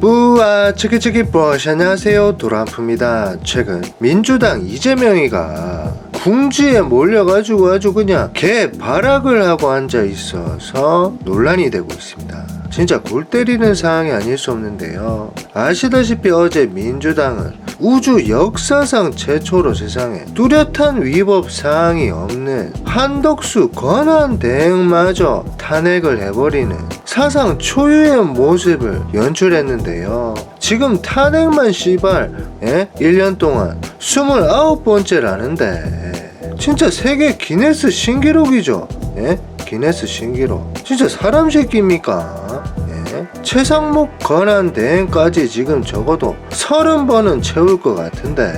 뿌아 치키치키 버시 안녕하세요. 도란프입니다. 최근 민주당 이재명이가 궁지에 몰려가지고 아주 그냥 개 발악을 하고 앉아 있어서 논란이 되고 있습니다. 진짜 골 때리는 상황이 아닐 수 없는데요. 아시다시피 어제 민주당은 우주 역사상 최초로 세상에 뚜렷한 위법 사항이 없는 한덕수 권한 대행마저 탄핵을 해버리는 사상 초유의 모습을 연출했는데요. 지금 탄핵만 씨발 예? 1년 동안 29번째라는데 진짜 세계 기네스 신기록이죠. 예? 기네스 신기록. 진짜 사람 새끼입니까? 예? 최상목 권한 대행까지 지금 적어도 30번은 채울 것 같은데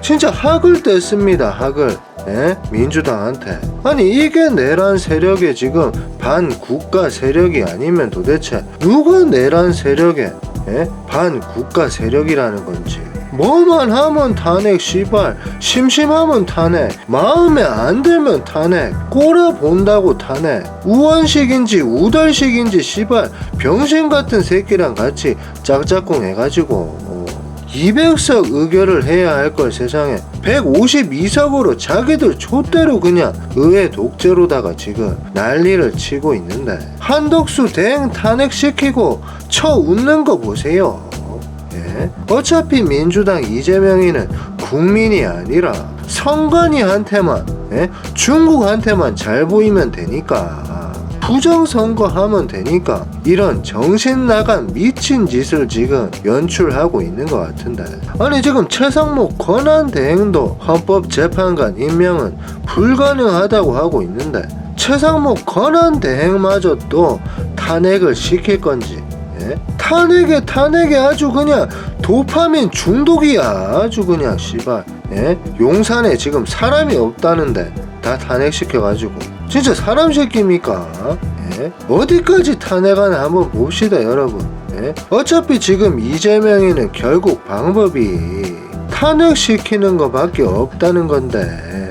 진짜 학을 뗐습니다 학을 예? 민주당한테 아니 이게 내란 세력의 지금 반국가 세력이 아니면 도대체 누가 내란 세력의 예? 반국가 세력이라는 건지 뭐만 하면 탄핵 씨발. 심심하면 탄핵 마음에 안 들면 탄핵 꼬라 본다고 탄핵 우원식인지 우달식인지 씨발. 병신 같은 새끼랑 같이 짝짝꿍 해가지고 어, 200석 의결을 해야 할 걸 세상에. 152석으로 자기들 촛대로 그냥 의회 독재로다가 지금 난리를 치고 있는데. 한덕수 대행 탄핵시키고 쳐 웃는 거 보세요. 예? 어차피 민주당 이재명이는 국민이 아니라 선관위한테만 예? 중국한테만 잘 보이면 되니까 부정선거 하면 되니까 이런 정신 나간 미친 짓을 지금 연출하고 있는 것 같은데 아니 지금 최상목 권한 대행도 헌법재판관 임명은 불가능하다고 하고 있는데 최상목 권한 대행마저 또 탄핵을 시킬 건지 예? 탄핵에 탄핵에 아주 그냥 도파민 중독이야 아주 그냥 씨발 예? 용산에 지금 사람이 없다는데 다 탄핵시켜가지고 진짜 사람 새끼입니까 예? 어디까지 탄핵하나 한번 봅시다 여러분 예? 어차피 지금 이재명이는 결국 방법이 탄핵시키는 것밖에 없다는 건데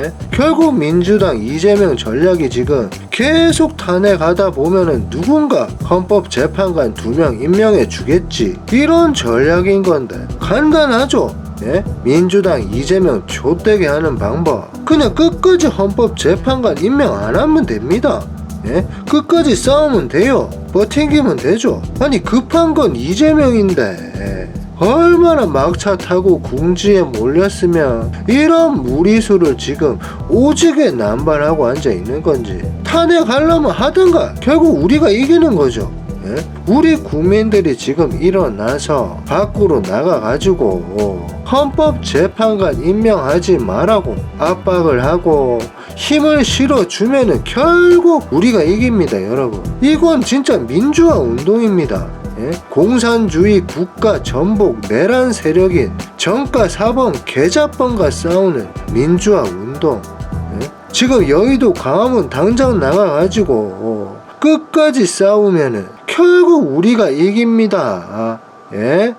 예? 결국 민주당 이재명 전략이 지금 계속 탄핵하다 보면은 누군가 헌법재판관 두 명 임명해 주겠지 이런 전략인 건데 간단하죠 예? 민주당 이재명 좆되게 하는 방법 그냥 끝까지 헌법재판관 임명 안 하면 됩니다 예? 끝까지 싸우면 돼요 버팅기면 되죠 아니 급한 건 이재명인데 예. 얼마나 막차 타고 궁지에 몰렸으면 이런 무리수를 지금 오지게 남발하고 앉아 있는 건지 탄핵하려면 하든가 결국 우리가 이기는 거죠. 예? 우리 국민들이 지금 일어나서 밖으로 나가가지고 헌법재판관 임명하지 말라고 압박을 하고 힘을 실어주면은 결국 우리가 이깁니다 여러분 이건 진짜 민주화 운동입니다 예? 공산주의 국가 전복 내란 세력인 정가 사범 계좌범과 싸우는 민주화 운동 예? 지금 여의도 광화문 당장 나가가지고 어, 끝까지 싸우면은 결국 우리가 이깁니다 아, 예?